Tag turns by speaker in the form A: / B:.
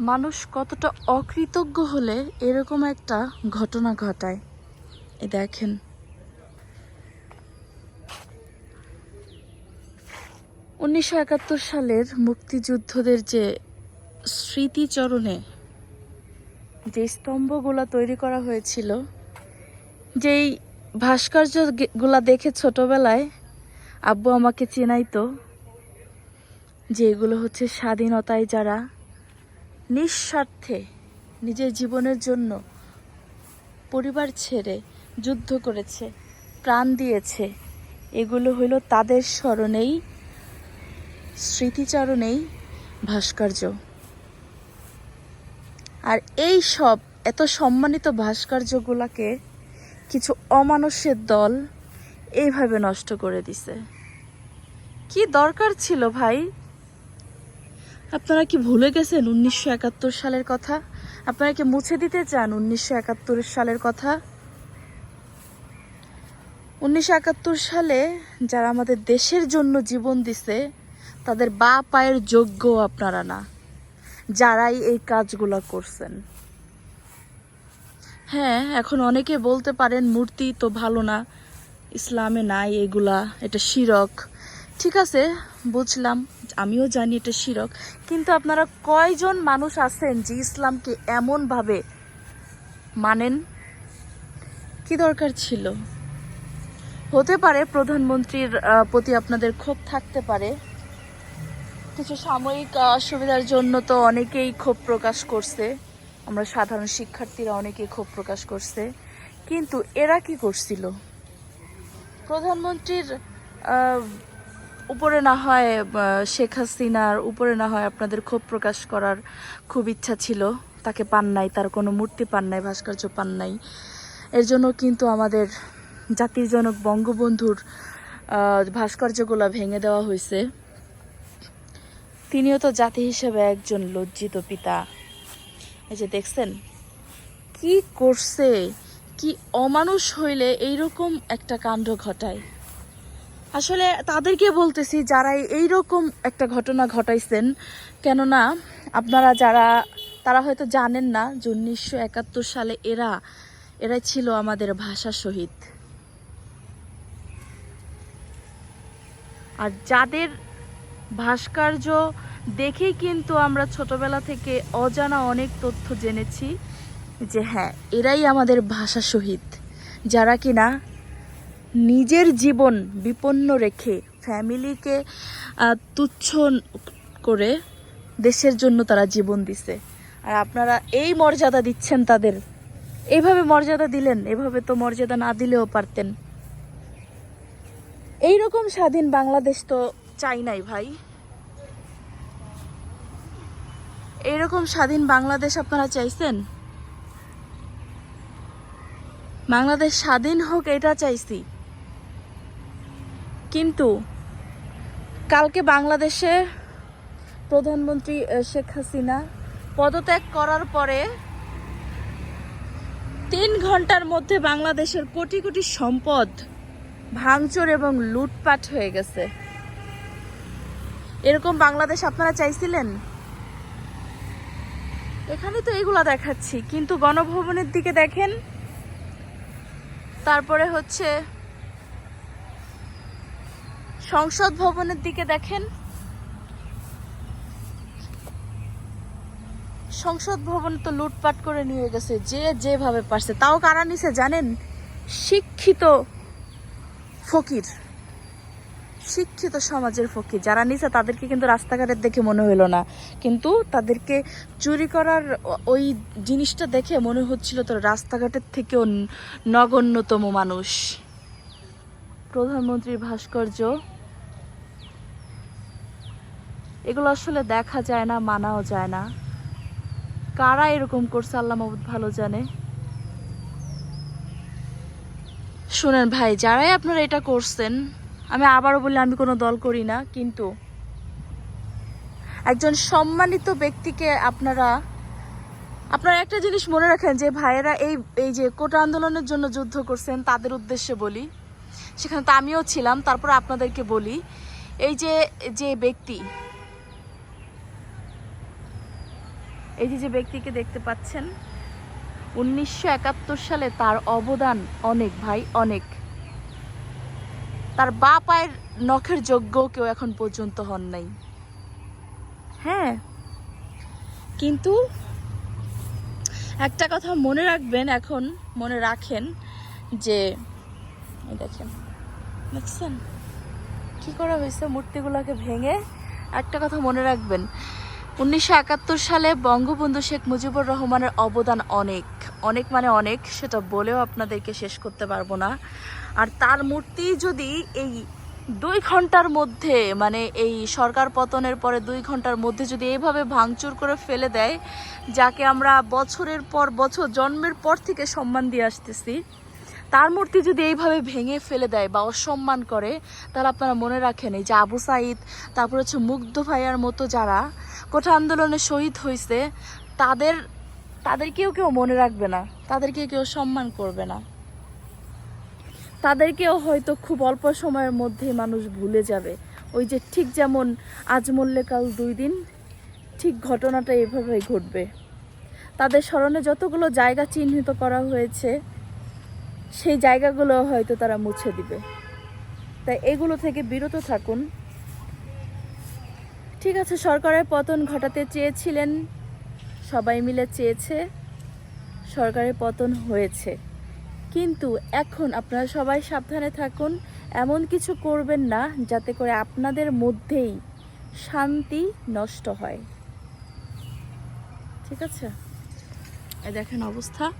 A: মানুষ কতটা অকৃতজ্ঞ হলে এরকম একটা ঘটনা ঘটায়। এ দেখেন। উনিশশো একাত্তর সালের মুক্তিযুদ্ধদের যে স্মৃতিচরণে যে স্তম্ভগুলো তৈরি করা হয়েছিল, যেই ভাস্কর্যগুলা দেখে ছোটবেলায় আব্বু আমাকে চেনাইতো, যে এগুলো হচ্ছে স্বাধীনতায় যারা নিঃস্বার্থে নিজের জীবনের জন্য পরিবার ছেড়ে যুদ্ধ করেছে, প্রাণ দিয়েছে। এগুলো হইল তাদের স্মরণেই, স্মৃতিচারণেই ভাস্কর্য। আর এই সব এত সম্মানিত ভাস্কর্যগুলোকে কিছু অমানুষের দল এইভাবে নষ্ট করে দিছে। কি দরকার ছিল ভাই? আপনারা কি ভুলে গেছেন উনিশশো একাত্তর সালের কথা? আপনারা কি মুছে দিতে চান উনিশশো একাত্তর সালের কথা? উনিশশো একাত্তর সালে যারা আমাদের দেশের জন্য জীবন দিছে, তাদের বা পায়ের যোগ্য আপনারা না, যারাই এই কাজগুলো করছেন। হ্যাঁ এখন অনেকে বলতে পারেন মূর্তি তো ভালো না, ইসলামে নাই এগুলা, এটা শিরক। ঠিক আছে, বুঝলাম, আমিও জানি এটা শিরক, কিন্তু আপনারা কয়জন মানুষ আছেন যে ইসলামকে এমনভাবে মানেন? কি দরকার ছিল? হতে পারে প্রধানমন্ত্রীর প্রতি আপনাদের ক্ষোভ থাকতে পারে। কিছু সাময়িক অসুবিধার জন্য তো অনেকেই ক্ষোভ প্রকাশ করছে। আমরা সাধারণ শিক্ষার্থীরা অনেকেই ক্ষোভ প্রকাশ করছে। কিন্তু এরা কি করছিল? প্রধানমন্ত্রীর উপরে না হয় শেখ হাসিনার উপরে না হয় আপনাদের ক্ষোভ প্রকাশ করার খুব ইচ্ছা ছিল। তাকে পান নাই, তার কোনো মূর্তি পান নাই, ভাস্কর্য পান নাই। এর জন্য কিন্তু আমাদের জাতির জনক বঙ্গবন্ধুর ভাস্কর্যগুলো ভেঙে দেওয়া হয়েছে। তিনিও তো জাতি হিসেবে একজন লজ্জিত পিতা। এই যে দেখছেন, কি করছে, কি অমানুষ হইলে এইরকম একটা কাণ্ড ঘটায়। আসলে তাদেরকে বলতেছি যারা এইরকম একটা ঘটনা ঘটাইছেন, কেননা আপনারা যারা, তারা হয়তো জানেন না যে উনিশশো একাত্তর সালে এরা এরা ছিল আমাদের ভাষা শহীদ। আর যাদের ভাস্কর্য দেখেই কিন্তু আমরা ছোটবেলা থেকে অজানা অনেক তথ্য জেনেছি যে হ্যাঁ এরাই আমাদের ভাষা শহীদ। যারা কিনা নিজের জীবন বিপন্ন রেখে ফ্যামিলিকে তুচ্ছ করে দেশের জন্য তারা জীবন দিছে। আর আপনারা এই মর্যাদা দিচ্ছেন তাদের। এইভাবে মর্যাদা দিলেন, এভাবে তো মর্যাদা না দিলেও পারতেন। এইরকম স্বাধীন বাংলাদেশ তো চাই নাই ভাই। এইরকম স্বাধীন বাংলাদেশ আপনারা চাইছেন? বাংলাদেশ স্বাধীন হোক, এটা চাইছি। কিন্তু কালকে বাংলাদেশে প্রধানমন্ত্রী শেখ হাসিনা পদত্যাগ করার পরে তিন ঘণ্টার মধ্যে বাংলাদেশের কোটি কোটি সম্পদ ভাঙচুর এবং লুটপাট হয়ে গেছে। এরকম বাংলাদেশ আপনারা চাইছিলেন? এখানে তো এগুলা দেখাচ্ছি, কিন্তু গণভবনের দিকে দেখেন, তারপরে হচ্ছে সংসদ ভবনের দিকে দেখেন। সংসদ ভবন তো লুটপাট করে নিয়ে গেছে, যে যেভাবে পারছে। তাও কারা নিছে জানেন? শিক্ষিত ফকির। শিক্ষিত সমাজের ফকির। যারা নিছে তাদেরকে কিন্তু রাস্তাঘাটের দেখে মনে হলো না। কিন্তু তাদেরকে চুরি করার ওই জিনিসটা দেখে মনে হচ্ছিল তো রাস্তাঘাটের থেকেও নগণ্যতম মানুষ। প্রধানমন্ত্রীর ভাস্কর্য এগুলো আসলে দেখা যায় না, মানাও যায় না। কারা এরকম করছে, আল্লাহ মাহবুদ ভালো জানে। শুনেন ভাই, যারাই আপনারা এটা করছেন, আমি আবারও বলি, আমি কোনো দল করি না, কিন্তু একজন সম্মানিত ব্যক্তিকে আপনারা আপনারা একটা জিনিস মনে রাখেন যে, ভাইয়েরা এই এই যে কোটা আন্দোলনের জন্য যুদ্ধ করছেন, তাদের উদ্দেশ্যে বলি। সেখানে তো আমিও ছিলাম, তারপর আপনাদেরকে বলি। এই যে যে ব্যক্তি এই যে যে ব্যক্তিকে দেখতে পাচ্ছেন, উনিশশো একাত্তর সালে তার অবদান অনেক, ভাই, অনেক। তার বা পায়ের নখের যোগ্য কেউ এখন পর্যন্ত হন নাই। হ্যাঁ কিন্তু একটা কথা মনে রাখবেন এখন, মনে রাখেন যে দেখেন, দেখছেন? কি করা হয়েছে মূর্তিগুলোকে ভেঙে? একটা কথা মনে রাখবেন উনিশশো একাত্তর সালে বঙ্গবন্ধু শেখ মুজিবুর রহমানের অবদান অনেক। অনেক মানে অনেক, সেটা বলেও আপনাদেরকে শেষ করতে পারব না। আর তার মূর্তি যদি এই দুই ঘণ্টার মধ্যে মানে এই সরকার পতনের পরে দুই ঘণ্টার মধ্যে যদি এইভাবে ভাঙচুর করে ফেলে দেয়, যাকে আমরা বছরের পর বছর, জন্মের পর থেকে সম্মান দিয়ে আসতেছি তার মূর্তি যদি এইভাবে ভেঙে ফেলে দেয় বা অসম্মান করে, তাহলে আপনারা মনে রাখেন এই যে আবু সাইদ তারপর হচ্ছে মুগ্ধ ভাইয়ার মতো যারা কোঠা আন্দোলনে শহীদ হয়েছে, তাদের, তাদেরকেও কেউ মনে রাখবে না, তাদেরকে কেউ সম্মান করবে না। তাদেরকেও হয়তো খুব অল্প সময়ের মধ্যেই মানুষ ভুলে যাবে। ওই যে ঠিক যেমন আজ কাল দুই দিন, ঠিক ঘটনাটা এভাবেই ঘটবে। তাদের স্মরণে যতগুলো জায়গা চিহ্নিত করা হয়েছে সেই জায়গাগুলো হয়তো তারা মুছে দিবে। তাই এগুলো থেকে বিরত থাকুন। ঠিক আছে, সরকারের পতন ঘটাতে চেয়েছিলেন। সবাই মিলে চেয়েছে, সরকারের পতন হয়েছে। কিন্তু এখন আপনারা সবাই সাবধানে থাকুন, এমন কিছু করবেন না যাতে করে আপনাদের মধ্যেই শান্তি নষ্ট হয়। ঠিক আছে? দেখেন অবস্থা।